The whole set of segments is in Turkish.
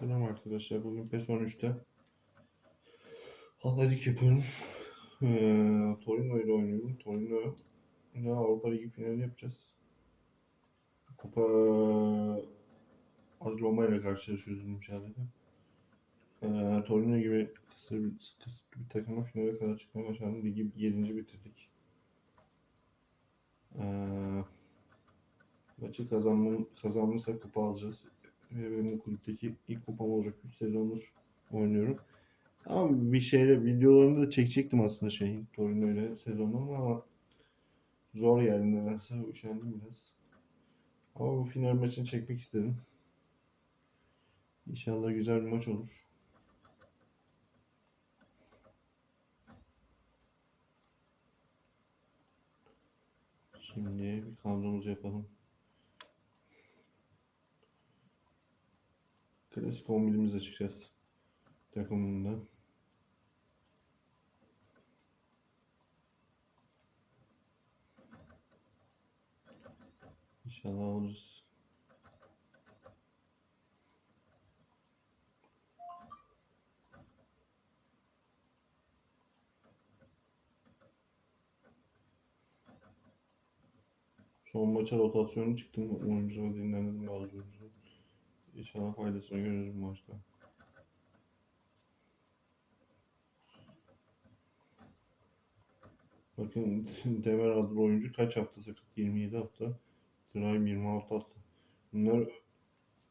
Selam arkadaşlar. Bugün PES 13'te Analitik yapıyorum. Ee, Torino ile oynuyorum. Torino ile Avrupa Ligi finali yapacağız. Kupa Roma ile karşılaşıyoruz mücadelede. Ee, Torino gibi kısır bir, kısır bir takıma finale kadar çıkmaya başardım. Ligi 7. bitirdik. Ee, maçı kazanmam, kazanmışsak kupa alacağız. Ve benim kulüpteki ilk kupam olacak. 3 sezondur oynuyorum. Ama bir şeyle videolarını da çekecektim aslında şey Torino ile sezonlarım ama zor geldi nedense üşendim biraz. Ama bu final maçını çekmek istedim. İnşallah güzel bir maç olur. Şimdi bir kadromuzu yapalım. Klasik 11'imizi açacağız. Takımında. İnşallah alırız. Son maça rotasyonu çıktım. Oyuncuları dinlendim bazı oyuncuları. İnşallah faydasını görürüz bu maçta. Bakın Demer adlı oyuncu kaç hafta sakat? 27 hafta. Tray 26 hafta. Bunlar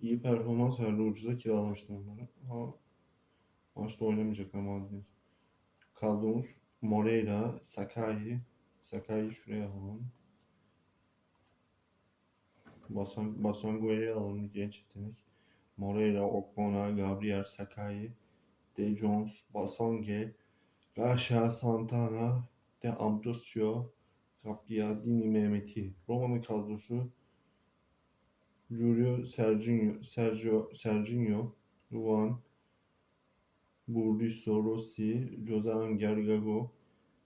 iyi performans verdi. Ucuza kiralamıştım onları. Ama maçta oynamayacak ama değil. Kaldığımız Moreira, Sakai. Sakai'yi şuraya alalım. Basan, Basangue'yi alalım genç yetenek. Moreira, Okpona, Gabriel Sakai, De Jones, Basange, Rasha Santana, De Ambrosio, Gabbiadini Mehmeti. Roma'nın kadrosu Giulio Serginho, Sergio, Serginho, Luan, Burdisso Rossi, Jose Angel Gago,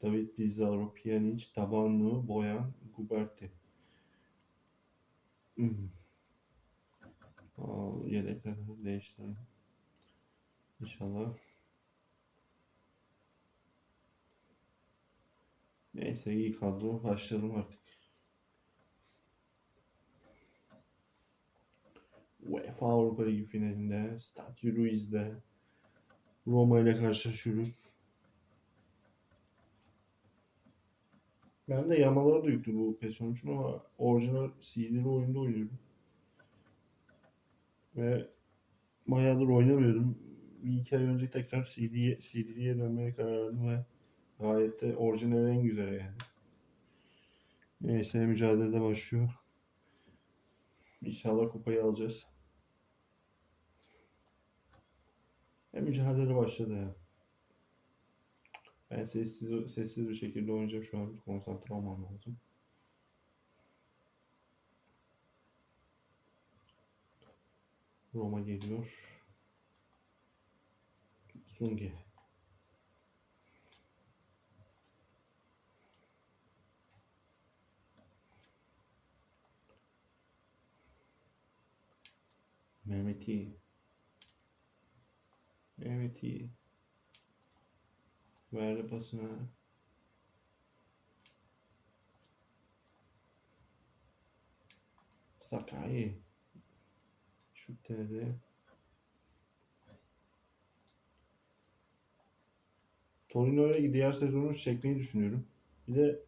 David Pizarro, Pjanic, Tabanlı, Boyan, Guberti. Hmm. Aa, yedekleri değiştirelim. İnşallah. Neyse iyi kadro. Başlayalım artık. UEFA Avrupa Ligi finalinde Stadio Ruiz'de Roma ile karşılaşıyoruz. Ben de yamalara da bu PES 13'ün ama orijinal CD'li oyunda oynuyorum. Ve bayağıdır oynamıyordum. Bir iki ay önce tekrar CD'ye, CD'ye dönmeye karar verdim ve gayet de orijinal en güzel yani. Neyse mücadele başlıyor. İnşallah kupayı alacağız. Ve mücadele başladı ya. Ben sessiz sessiz bir şekilde oynayacağım şu an. Konsantre olmam lazım. Roma geliyor. Sunge. Mehmeti. Mehmeti. Verdi pasını. Sakai. Şut denedi. Torino'ya diğer sezonu çekmeyi düşünüyorum. Bir de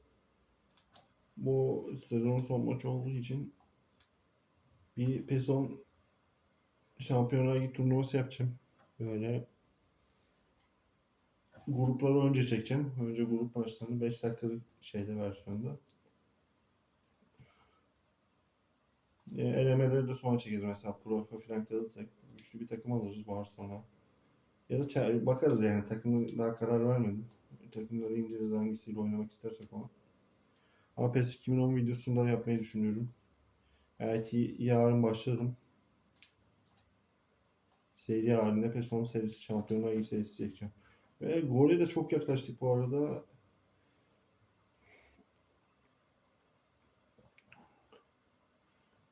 bu sezonun son maçı olduğu için bir PESON Şampiyonlar Ligi turnuvası yapacağım. Böyle grupları önce çekeceğim. Önce grup maçlarını 5 dakikalık şeyde versiyonda. E, elemeleri de sonra çekeriz mesela Pro falan kalırsak güçlü bir takım alırız sonra. Ya da bakarız yani takımı daha karar vermedim. Takımları inceleriz hangisiyle oynamak istersek ama. Ama PES 2010 videosunda yapmayı düşünüyorum. Belki yarın başlarım. Seri halinde PES 10 serisi Şampiyonlar Ligi serisi çekeceğim. Ve gole de çok yaklaştık bu arada.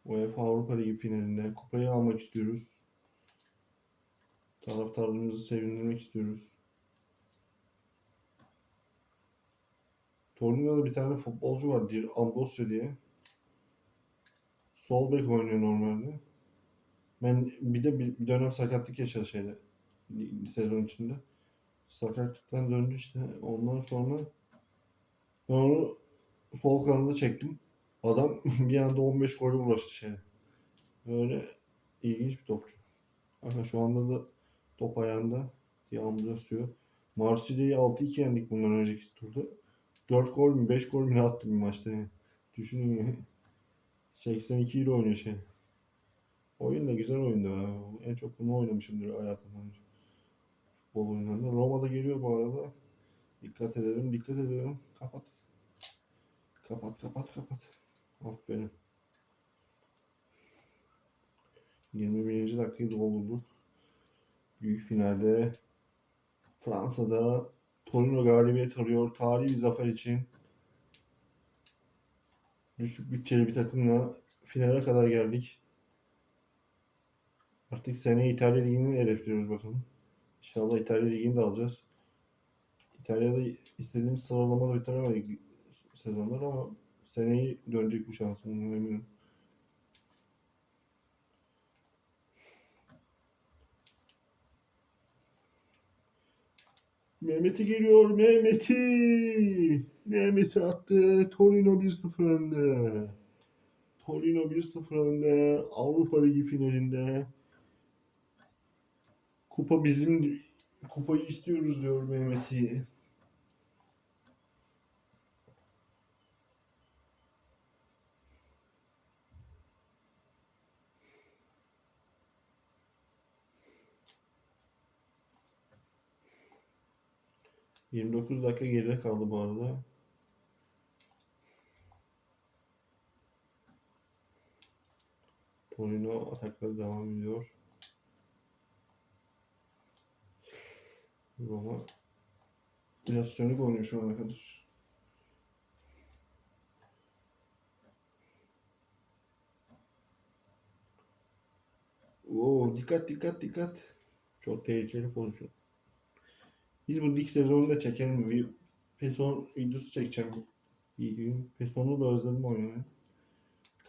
UEFA Avrupa Ligi finalinde kupayı almak istiyoruz. Taraftarlarımızı sevindirmek istiyoruz. Torino'da bir tane futbolcu var. Dir Ambrosio diye. Sol bek oynuyor normalde. Ben bir de bir, dönem sakatlık yaşadı şeyde. Sezon içinde. Sakatlıktan döndü işte. Ondan sonra ben onu sol kanada çektim. Adam bir anda 15 gole ulaştı şeye. Böyle ilginç bir topçu. Ama şu anda da top ayağında diye Ambrosio. Marsilya'yı 6-2 yendik bundan önceki turda. 4 gol mü 5 gol mü attı bir maçta yani. Düşünün yani. 82 ile oynuyor şey. Oyun da güzel oyundu. ya. En çok bunu oynamışımdır hayatım boyunca. Futbol oyunlarında. Roma'da geliyor bu arada. Dikkat edelim, dikkat edelim. Kapat. Kapat, kapat, kapat. Aferin. 21. dakikayı doldurduk. Büyük finalde Fransa'da Torino galibiyet arıyor. Tarihi bir zafer için. Düşük bütçeli bir takımla finale kadar geldik. Artık seneye İtalya Ligi'ni hedefliyoruz bakalım. İnşallah İtalya Ligi'ni de alacağız. İtalya'da istediğimiz sıralamada bitiremedik sezonlar ama seneyi dönecek bu şansımdan eminim. Mehmet'i geliyor. Mehmet'i. Mehmet'i attı. Torino 1-0 önde. Torino 1-0 önde. Avrupa Ligi finalinde. Kupa bizim kupayı istiyoruz diyor Mehmet'i. ...29 dakika geride kaldı bu arada. Torino atakları devam ediyor. Roma biraz sönük oynuyor şu ana kadar. Oo, dikkat dikkat dikkat. Çok tehlikeli pozisyon. Biz bu lig sezonunda çekelim. Bir Peson videosu çekeceğim. İyi gün. Peson'u da özledim oynamayı.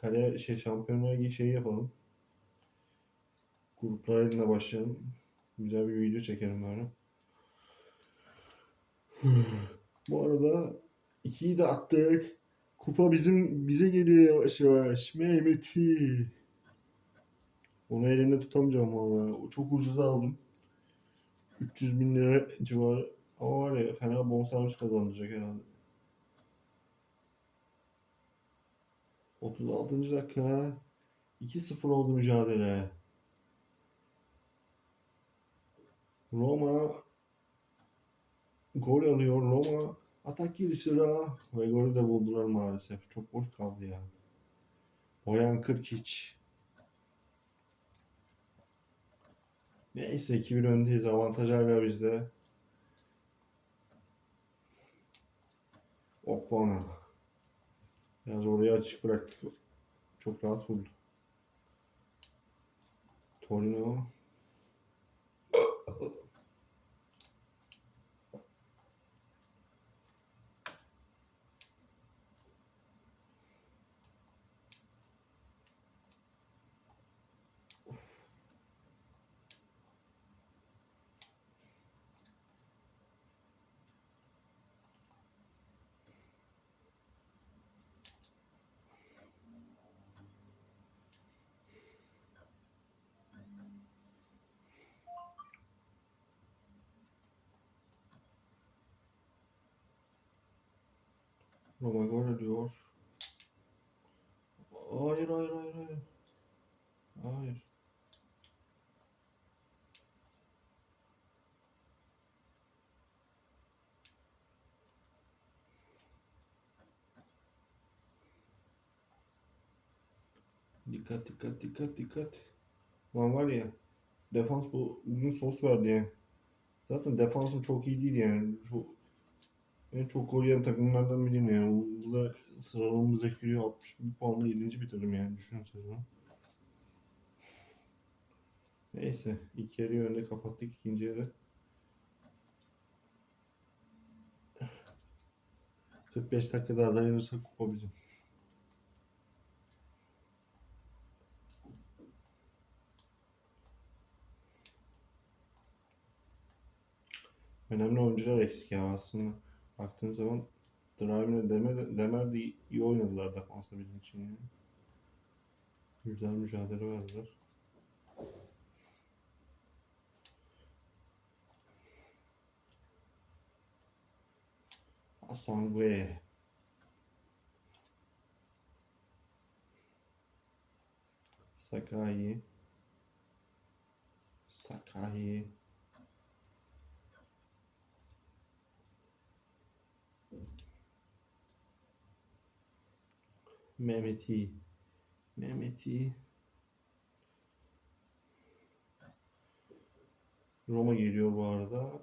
Kare şey şampiyonluğa şey yapalım. Gruplarıyla başlayalım. Güzel bir video çekelim böyle. Bu arada ikiyi de attık. Kupa bizim bize geliyor yavaş yavaş. Mehmet'i. Onu elimde tutamayacağım vallahi. O çok ucuza aldım. 300 bin lira civarı. Ama var ya fena bonservis kazandıracak herhalde. 36. dakika. 2-0 oldu mücadele. Roma gol alıyor. Roma atak girişleri ve golü de buldular maalesef. Çok boş kaldı ya. Boyan Kırkiç. Neyse 2-1 öndeyiz. Avantaj hala bizde. Okbana. Biraz orayı açık bıraktık. Çok rahat vurdu. Torino. Roma gol alıyor. Hayır hayır hayır hayır. Hayır. Dikkat dikkat dikkat dikkat. Lan var ya defans bu bugün sos verdi ya. Zaten defansım çok iyi değil yani. Şu en çok gol yiyen takımlardan biriyim yani. Burada sıralamamız ekliyor 61 puanla 7. bitirdim yani düşünün sezonu. Neyse ilk yarıyı önde kapattık ikinci yarı. 45 dakika daha dayanırsak kupa bizim. Önemli oyuncular eksik ya aslında. Baktığın zaman Drive'le Demer, Demer de iyi oynadılar defansa bizim için. Yani. Güzel mücadele verdiler. Asangwe. Sakai. Sakai. Mehmeti. Mehmeti. Roma geliyor bu arada.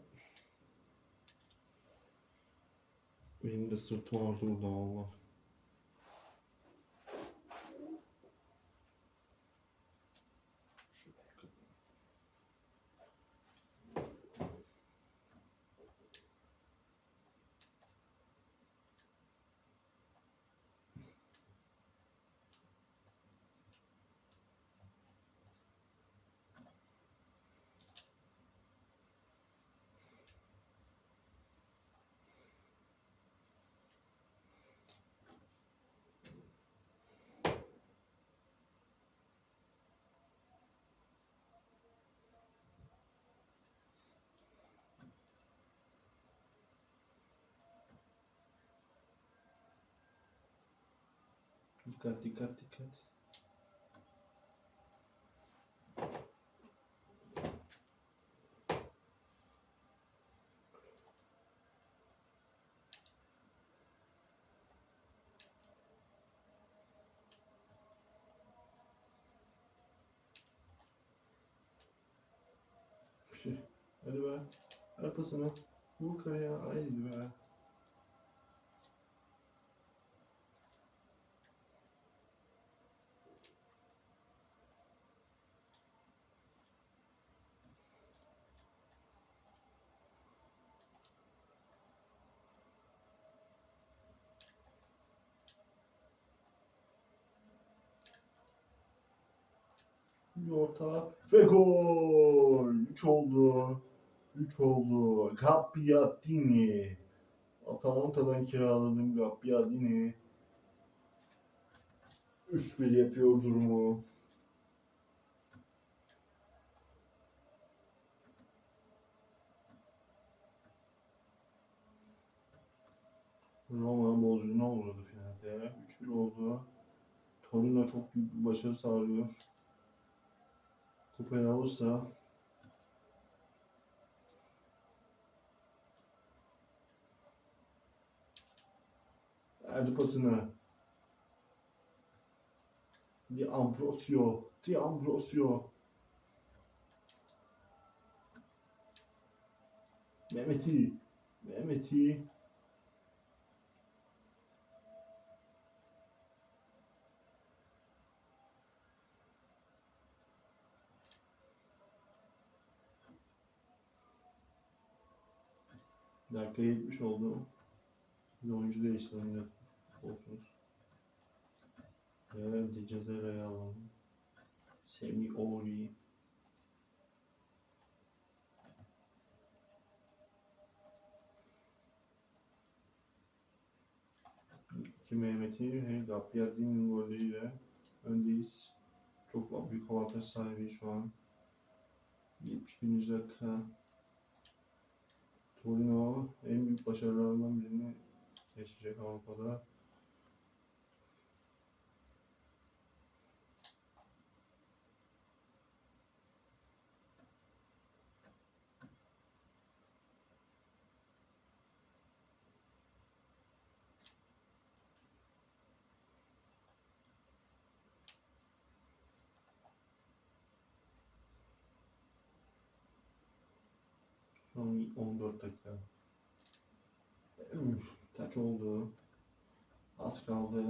Benim de sırtım ağrıdı burada valla. Dikkat dikkat dikkat. Şey, Hadi be. Ver pasını. Vur kaya. Haydi be. Orta ve gol. 3 oldu. 3 oldu. Gabbiadini. Atalanta'dan kiraladım Gabbiadini. 3-1 yapıyor durumu. Roma Bozcu'na uğradı finalde. 3-1 oldu. Torino çok büyük bir başarı sağlıyor. Kupayı alırsa verdi pasını. Di Ambrosio. Di Ambrosio. Mehmeti. Mehmeti. Dakika 70 oldu. Bir oyuncu değiştirelim olsunuz. Ve Di Cezera'yı alalım. Semi Ori. İki Mehmet'i hem Gabbiadini'nin golüyle öndeyiz. Çok büyük avantaj sahibi şu an. 71. dakika. Torino en büyük başarılarından birini yaşayacak Avrupa'da. 14 dakika. Taç oldu. Az kaldı.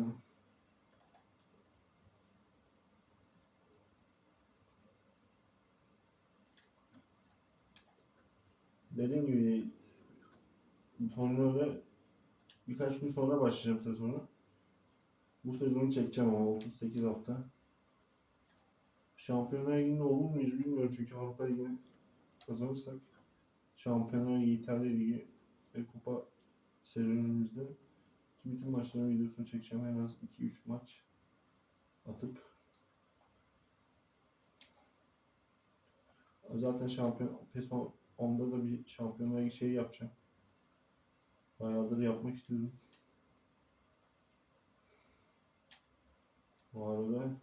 dediğim gibi Torino'da birkaç gün sonra başlayacağım sezonu. Bu sezonu çekeceğim ama 38 hafta. Şampiyonlar Ligi'nde olur muyuz bilmiyorum çünkü Avrupa Ligi'ni kazanırsak Şampiyonlar İtalya Ligi ve Kupa serüvenimizde ki bütün maçların videosunu çekeceğim. En az 2-3 maç atıp zaten şampiyon PES 10'da da bir Şampiyonlar Ligi şey yapacağım. Bayağıdır yapmak istiyorum. Bu arada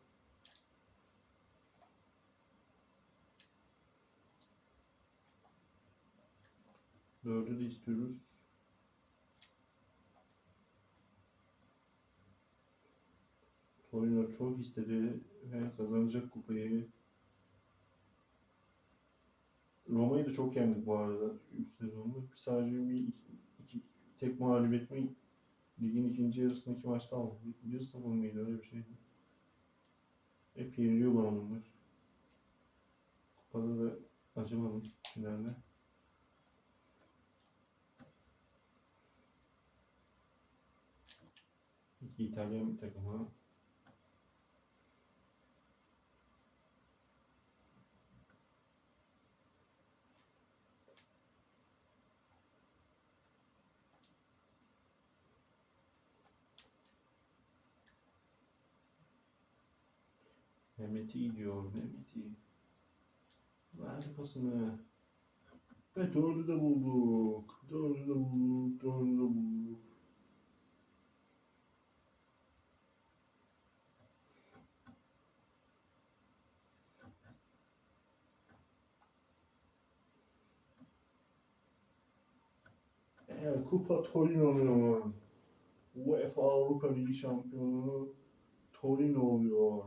dördü de istiyoruz. Torino çok istedi ve kazanacak kupayı. Roma'yı da çok yendik bu arada 3 sezonda. Sadece bir iki, iki- tek mağlubiyet mi ligin ikinci yarısındaki maçta aldık. 1-0 mıydı öyle bir şeydi. Hep yeniliyor bana bunlar. Kupada da acımadım finalde. İtalyan bir takıma. Mehmet'i gidiyor Mehmet'i. Verdi pasını. Ve dördü de bulduk. Dördü de bulduk. Dördü de bulduk. Eğer Kupa Torino'nun UEFA Avrupa Ligi şampiyonu Torino oluyor.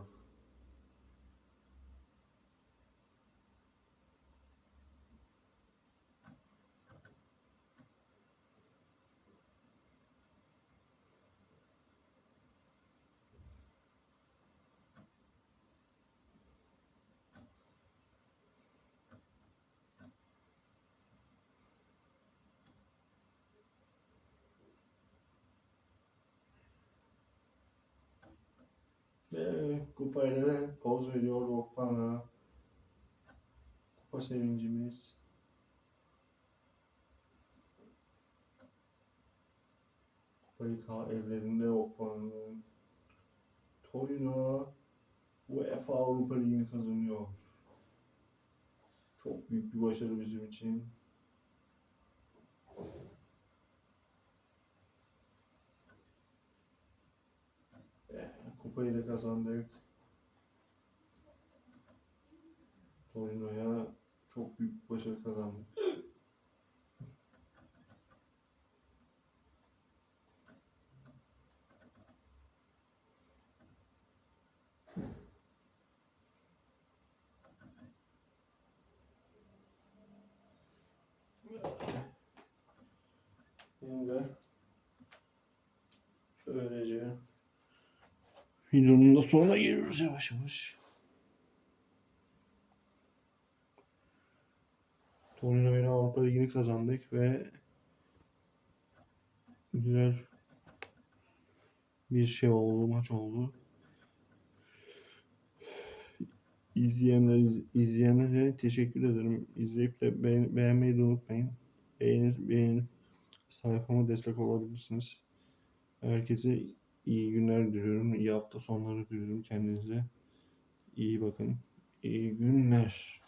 Kupayla poz veriyor Okan'a. Kupa sevincimiz. Kupayı ta ellerinde Okan'ın. Torino UEFA Avrupa Ligi'ni kazanıyor. Çok büyük bir başarı bizim için. Kupayı da kazandık. Torino'ya çok büyük başarı kazandık. Benim de öylece Videonun da sonuna geliyoruz yavaş yavaş. Torino ile Avrupa Ligi'ni kazandık ve güzel bir şey oldu, maç oldu. İzleyenler, iz- izleyenlere teşekkür ederim. İzleyip de beğen- beğenmeyi de unutmayın. Beğenip, beğenip sayfama destek olabilirsiniz. Herkese iyi günler diliyorum. İyi hafta sonları diliyorum kendinize. İyi bakın. İyi günler.